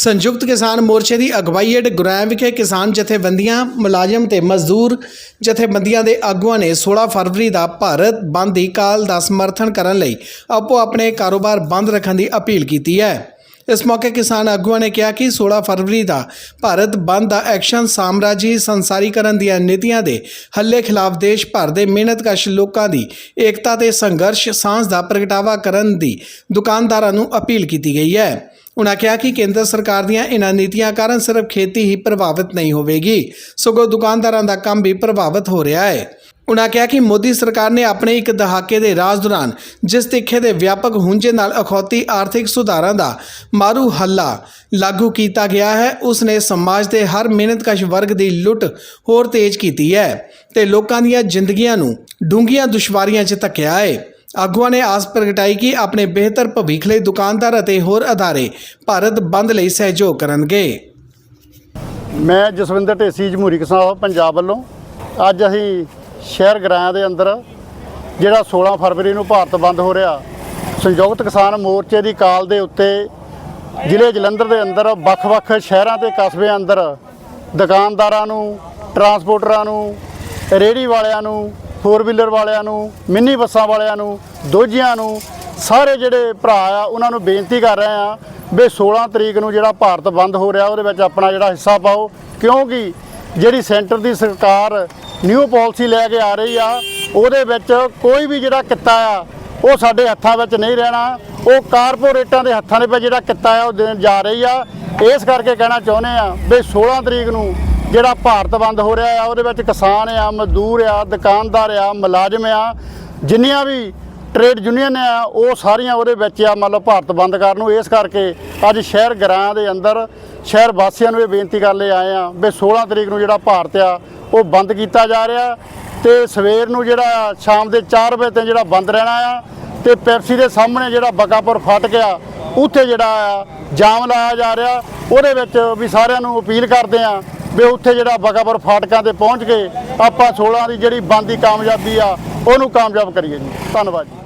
ਸੰਯੁਕਤ ਕਿਸਾਨ ਮੋਰਚੇ ਦੀ ਅਗਵਾਈ ਹੇਠ ਗੁਰੈਮ ਵਿਖੇ ਕਿਸਾਨ ਜਥੇਬੰਦੀਆਂ, ਮੁਲਾਜ਼ਮ ਤੇ ਮਜ਼ਦੂਰ ਜਥੇਬੰਦੀਆਂ ਦੇ ਆਗੂਆਂ ਨੇ 16 ਫਰਵਰੀ ਦਾ ਭਾਰਤ ਬੰਦ ਦੀ ਕਾਲ ਦਾ ਸਮਰਥਨ ਕਰਨ ਲਈ ਆਪੋ ਆਪਣੇ ਕਾਰੋਬਾਰ ਬੰਦ ਰੱਖਣ ਦੀ ਅਪੀਲ ਕੀਤੀ ਹੈ। ਇਸ ਮੌਕੇ ਕਿਸਾਨ ਆਗੂਆਂ ਨੇ ਕਿਹਾ ਕਿ 16 ਫਰਵਰੀ ਦਾ ਭਾਰਤ ਬੰਦ ਦਾ ਐਕਸ਼ਨ ਸਾਮਰਾਜੀ ਸੰਸਾਰੀਕਰਨ ਦੀਆਂ ਨੀਤੀਆਂ ਦੇ ਹੱਲੇ ਖਿਲਾਫ ਦੇਸ਼ ਭਰ ਦੇ ਮਿਹਨਤਕਸ਼ ਲੋਕਾਂ ਦੀ ਏਕਤਾ ਤੇ ਸੰਘਰਸ਼ ਸਾਂਝ ਦਾ ਪ੍ਰਗਟਾਵਾ ਕਰਨ ਦੀ ਦੁਕਾਨਦਾਰਾਂ ਨੂੰ ਅਪੀਲ ਕੀਤੀ ਗਈ ਹੈ। ਉਨ੍ਹਾਂ ਕਿਹਾ ਕਿ ਕੇਂਦਰ ਸਰਕਾਰ ਦੀਆਂ ਇਹਨਾਂ ਨੀਤੀਆਂ ਕਾਰਨ ਸਿਰਫ ਖੇਤੀ ਹੀ ਪ੍ਰਭਾਵਿਤ ਨਹੀਂ ਹੋਵੇਗੀ, ਸਗੋਂ ਦੁਕਾਨਦਾਰਾਂ ਦਾ ਕੰਮ ਵੀ ਪ੍ਰਭਾਵਿਤ ਹੋ ਰਿਹਾ ਹੈ। ਉਨ੍ਹਾਂ ਕਿਹਾ ਕਿ ਮੋਦੀ ਸਰਕਾਰ ਨੇ ਆਪਣੇ ਇੱਕ ਦਹਾਕੇ ਦੇ ਰਾਜ ਦੌਰਾਨ ਜਿਸ ਤਿੱਖੇ ਦੇ ਵਿਆਪਕ ਹੁੰਜੇ ਨਾਲ ਅਖੌਤੀ ਆਰਥਿਕ ਸੁਧਾਰਾਂ ਦਾ ਮਾਰੂ ਹੱਲਾ ਲਾਗੂ ਕੀਤਾ ਗਿਆ ਹੈ ਉਸ ਨੇ ਸਮਾਜ ਦੇ ਹਰ ਮਿਹਨਤਕਸ਼ ਵਰਗ ਦੀ ਲੁੱਟ ਹੋਰ ਤੇਜ਼ ਕੀਤੀ ਹੈ ਤੇ ਲੋਕਾਂ ਦੀਆਂ ਜ਼ਿੰਦਗੀਆਂ ਨੂੰ ਡੂੰਘੀਆਂ ਦੁਸ਼ਵਾਰੀਆਂ 'ਚ ਧੱਕਿਆ ਹੈ। ਆਗੂਆਂ ਨੇ ਆਸ ਪ੍ਰਗਟਾਈ ਕਿ ਆਪਣੇ ਬਿਹਤਰ ਭਵਿੱਖ ਲਈ ਦੁਕਾਨਦਾਰ ਅਤੇ ਹੋਰ ਅਦਾਰੇ ਭਾਰਤ ਬੰਦ ਲਈ ਸਹਿਯੋਗ ਕਰਨਗੇ। ਮੈਂ ਜਸਵਿੰਦਰ ਢੇਸੀ ਜਮਹੂਰੀ ਕਿਸਾਨ ਪੰਜਾਬ ਵੱਲੋਂ ਅੱਜ ਅਸੀਂ ਸ਼ਹਿਰ ਗ੍ਰਾਂ ਦੇ ਅੰਦਰ, ਜਿਹੜਾ 16 ਫਰਵਰੀ ਨੂੰ ਭਾਰਤ ਬੰਦ ਹੋ ਰਿਹਾ, ਸੰਯੁਕਤ ਕਿਸਾਨ ਮੋਰਚੇ ਦੀ ਕਾਲ ਦੇ ਉੱਤੇ ਜ਼ਿਲ੍ਹੇ ਜਲੰਧਰ ਦੇ ਅੰਦਰ, ਵੱਖ-ਵੱਖ ਸ਼ਹਿਰਾਂ ਤੇ ਕਸਬਿਆਂ ਅੰਦਰ ਦੁਕਾਨਦਾਰਾਂ ਨੂੰ, ਟਰਾਂਸਪੋਰਟਰਾਂ ਨੂੰ, ਰੇਹੜੀ ਵਾਲਿਆਂ ਨੂੰ ਫੋਰ ਵੀਲਰ ਵਾਲਿਆਂ ਨੂੰ, ਮਿੰਨੀ ਬੱਸਾਂ ਵਾਲਿਆਂ ਨੂੰ, ਦੋਜੀਆਂ ਨੂੰ, ਸਾਰੇ ਜਿਹੜੇ ਭਰਾ ਆ, ਉਹਨਾਂ ਨੂੰ ਬੇਨਤੀ ਕਰ ਰਹੇ ਆ ਵੀ 16 ਤਰੀਕ ਨੂੰ ਜਿਹੜਾ ਭਾਰਤ ਬੰਦ ਹੋ ਰਿਹਾ, ਉਹਦੇ ਵਿੱਚ ਆਪਣਾ ਜਿਹੜਾ ਹਿੱਸਾ ਪਾਓ, ਕਿਉਂਕਿ ਜਿਹੜੀ ਸੈਂਟਰ ਦੀ ਸਰਕਾਰ ਨਿਊ ਪਾਲਿਸੀ ਲੈ ਕੇ ਆ ਰਹੀ ਆ, ਉਹਦੇ ਵਿੱਚ ਕੋਈ ਵੀ ਜਿਹੜਾ ਕਿੱਤਾ ਆ, ਉਹ ਸਾਡੇ ਹੱਥਾਂ ਵਿੱਚ ਨਹੀਂ ਰਹਿਣਾ। ਉਹ ਕਾਰਪੋਰੇਟਾਂ ਦੇ ਹੱਥਾਂ ਦੇ ਵਿੱਚ ਜਿਹੜਾ ਕਿੱਤਾ ਆ, ਉਹ ਦੇਣ ਜਾ ਰਹੀ ਆ। ਇਸ ਕਰਕੇ ਕਹਿਣਾ ਚਾਹੁੰਦੇ ਆ ਵੀ 16 ਤਰੀਕ ਨੂੰ ਜਿਹੜਾ ਭਾਰਤ ਬੰਦ ਹੋ ਰਿਹਾ ਆ, ਉਹਦੇ ਵਿੱਚ ਕਿਸਾਨ ਆ, ਮਜ਼ਦੂਰ ਆ, ਦੁਕਾਨਦਾਰ ਆ, ਮੁਲਾਜ਼ਮ ਆ, ਜਿੰਨੀਆਂ ਵੀ ਟ੍ਰੇਡ ਯੂਨੀਅਨ ਆ, ਉਹ ਸਾਰੀਆਂ ਉਹਦੇ ਵਿੱਚ ਆ ਮਤਲਬ ਭਾਰਤ ਬੰਦ ਕਰਨ ਨੂੰ। ਇਸ ਕਰਕੇ ਅੱਜ ਸ਼ਹਿਰ ਗ੍ਰਾਂ ਦੇ ਅੰਦਰ, ਸ਼ਹਿਰ ਵਾਸੀਆਂ ਨੂੰ ਇਹ ਬੇਨਤੀ ਕਰਨ ਲਈ ਆਏ ਆ ਵੀ 16 ਤਰੀਕ ਨੂੰ ਜਿਹੜਾ ਭਾਰਤ ਆ, ਉਹ ਬੰਦ ਕੀਤਾ ਜਾ ਰਿਹਾ। ਤੇ ਸਵੇਰ ਨੂੰ ਜਿਹੜਾ ਸ਼ਾਮ ਦੇ 4 ਵਜੇ ਤੇ ਜਿਹੜਾ ਬੰਦ ਰਹਿਣਾ ਆ, ਤੇ ਪੈਪਸੀ ਦੇ ਸਾਹਮਣੇ ਜਿਹੜਾ ਬਕਾਪੁਰ ਫਟ ਗਿਆ, ਉੱਥੇ ਜਿਹੜਾ ਆ, ਜਾਮ ਲਾਇਆ ਜਾ ਰਿਹਾ। ਉਹਦੇ ਵਿੱਚ ਵੀ ਸਾਰਿਆਂ ਨੂੰ ਅਪੀਲ ਕਰਦੇ ਆ ਵੀ ਉੱਥੇ ਜਿਹੜਾ ਬਕਾਪੁਰ ਫਾਟਕਾਂ ਤੇ ਪਹੁੰਚ ਕੇ ਆਪਾਂ 16 ਦੀ ਜਿਹੜੀ ਬੰਦ ਕਾਮਯਾਬੀ ਆ, ਉਹਨੂੰ ਕਾਮਯਾਬ ਕਰੀਏ ਜੀ। ਧੰਨਵਾਦ ਜੀ।